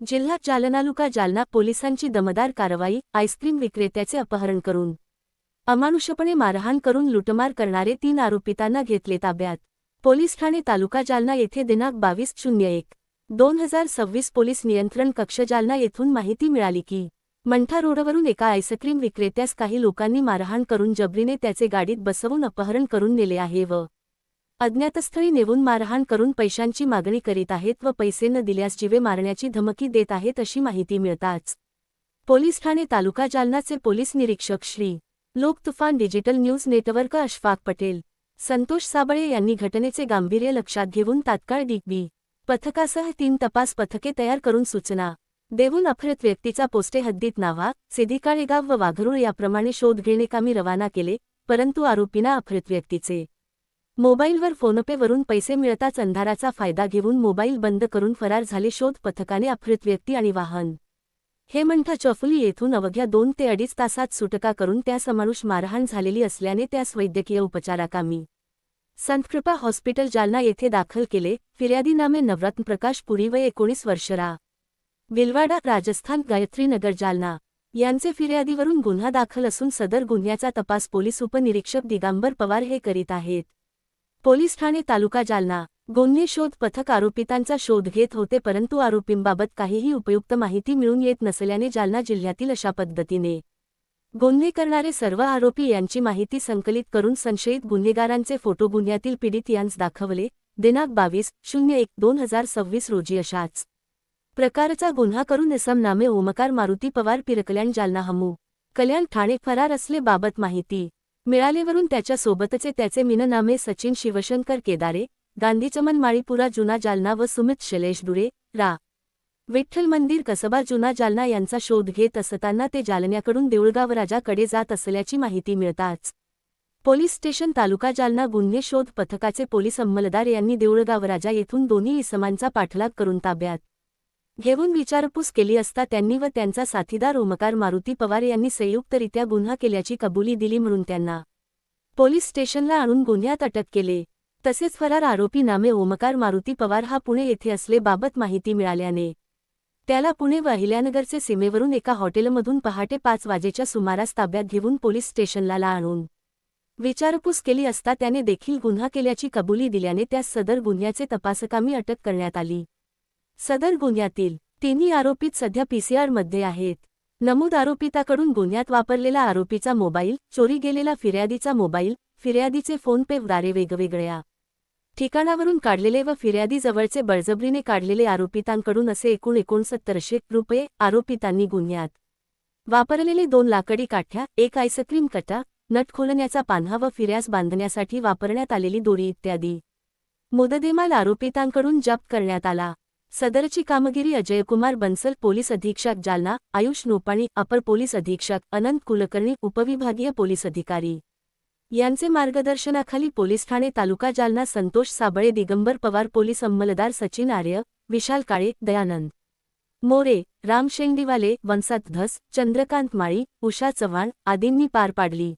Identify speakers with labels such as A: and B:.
A: जिल्हा जालनालुका जालना पोलिसांची दमदार कारवाई आईस्क्रीम विक्रेत्याचे अपहरण करून. अमानुषपणे मारहाण करून लुटमार करणारे तीन आरोपितांना घेतले ताब्यात. पोलीस ठाणे तालुका जालना येथे दिनांक बावीस शून्य एक दोन हजार सव्वीस पोलीस नियंत्रण कक्ष जालना येथून माहिती मिळाली की मंठा रोडवरून एका आईस्क्रीम विक्रेत्यास काही लोकांनी मारहाण करून जबरीने त्याचे गाडीत बसवून अपहरण करून नेले आहे व अज्ञातस्थळी नेऊन मारहाण करून पैशांची मागणी करीत आहेत व पैसे न दिल्यास जीवे मारण्याची धमकी देत आहेत अशी माहिती मिळताच. पोलीस ठाणे तालुका जालनाचे पोलीस निरीक्षक Shri. Lok Tufan digital news network Ashfaq Patel Santosh Sable यांनी घटनेचे गांभीर्य लक्षात घेऊन तात्काळ डिग्बी पथकासह तीन तपास पथके तयार करून सूचना देऊन अफरत व्यक्तीचा पोस्टे हद्दीत नावा सिद्धिकाळेगाव व वाघरूळ याप्रमाणे शोध घेणे कामी रवाना केले परंतु आरोपींना अफरत व्यक्तीचे मोबाईलवर फोनपेवरून पैसे मिळताच अंधाराचा फायदा घेऊन मोबाईल बंद करून फरार झाले शोध पथकाने अपहृत व्यक्ती आणि वाहन. हेमंत चफली येथून अवघ्या दोन ते अडीच तासात सुटका करून त्यास अमानुष मारहाण झालेली असल्याने त्यास वैद्यकीय उपचाराकामी. संतकृपा हॉस्पिटल जालना येथे दाखल केले. फिर्यादी नामे नवरत्न प्रकाश पुरी व एकोणीस वर्षरा. विलवाडा राजस्थान गायत्रीनगर जालना. यांचे फिर्यादीवरून गुन्हा दाखल असून सदर गुन्ह्याचा तपास पोलीस उपनिरीक्षक दिगांबर पवार हे करीत आहेत. पोलीस ठाणे तालुका जालना गुन्हे शोध पथक आरोपितांचा शोध घेत होते परंतु आरोपींबाबत काहीही उपयुक्त माहिती मिळून येत नसल्याने जालना जिल्ह्यातील अशा पद्धतीने गुन्हे करणारे सर्व आरोपी यांची माहिती संकलित करून संशयित गुन्हेगारांचे फोटो गुन्ह्यातील पीडित यांस दाखवले. दिनांक बावीस शून्य एक दोन हजार सव्वीस रोजी अशाच प्रकारचा गुन्हा करून इसम नामे ओमकार मारुती पवार पिरकल्याण जालना हमू कल्याण ठाणे फरार असले बाबत माहिती मिळालेवरून त्याच्यासोबतचे त्याचे मिननामे सचिन शिवशंकर केदारे गांधीचमन माळीपुरा जुना जालना व सुमित शैलेश दुरे रा. विठ्ठल मंदिर कसबा जुना जालना यांचा शोध घेत असताना ते जालन्याकडून देऊळगाव राजाकडे जात असल्याची माहिती मिळताच. पोलीस स्टेशन तालुका जालना गुन्हे शोध पथकाचे पोलीस अंमलदार यांनी देऊळगाव राजा येथून दोन्ही इसमांचा पाठलाग करून ताब्यात घेऊन विचारपूस केली असता त्यांनी व त्यांचा साथीदार ओमकार मारुती पवार यांनी संयुक्तरित्या गुन्हा केल्याची कबुली दिली म्हणून त्यांना पोलीस स्टेशनला आणून गुन्ह्यात अटक केले. तसेच फरार आरोपी नामे ओमकार मारुती पवार हा पुणे येथे असले बाबत माहिती मिळाल्याने त्याला पुणे व अहिल्यानगरचे सीमेवरून एका हॉटेलमधून पहाटे पाच वाजेच्या सुमारास ताब्यात घेऊन पोलीस स्टेशनला आणून विचारपूस केली असता त्याने देखील गुन्हा केल्याची कबुली दिल्याने त्यास सदर गुन्ह्याचे तपासकामी अटक करण्यात आली. सदर गुन्ह्यातील तिन्ही आरोपीत सध्या पीसीआरमध्ये आहेत. नमूद आरोपिताकडून गुन्ह्यात वापरलेला आरोपीचा मोबाईल चोरी गेलेला फिर्यादीचा मोबाईल फिर्यादीचे फोन पे वेगवेगळ्या ठिकाणावरून काढलेले व फिर्यादीजवळचे बळजबरीने काढलेले आरोपितांकडून असे एकूण एकोणसत्तरशे रुपये आरोपितांनी गुन्ह्यात वापरलेले दोन लाकडी काठ्या एक आईस्क्रीम कटा नट खोलण्याचा पान्हा व फिर्यास बांधण्यासाठी वापरण्यात आलेली दोरी इत्यादी. मुददेमाल आरोपितांकडून जप्त करण्यात आला. सदरची कामगिरी अजयकुमार बन्सल पोलीस अधीक्षक जालना आयुष नोपाणी अपर पोलीस अधीक्षक अनंत कुलकर्णी उपविभागीय पोलीस अधिकारी. यांचे मार्गदर्शनाखाली पोलीस ठाणे तालुका जालना संतोष साबळे दिगंबर पवार पोलीस अंमलदार सचिन आर्य विशाल काळे दयानंद. मोरे राम शेंडीवाले वंसात धस चंद्रकांत माळी उषा चव्हाण आदींनी पार पाडली.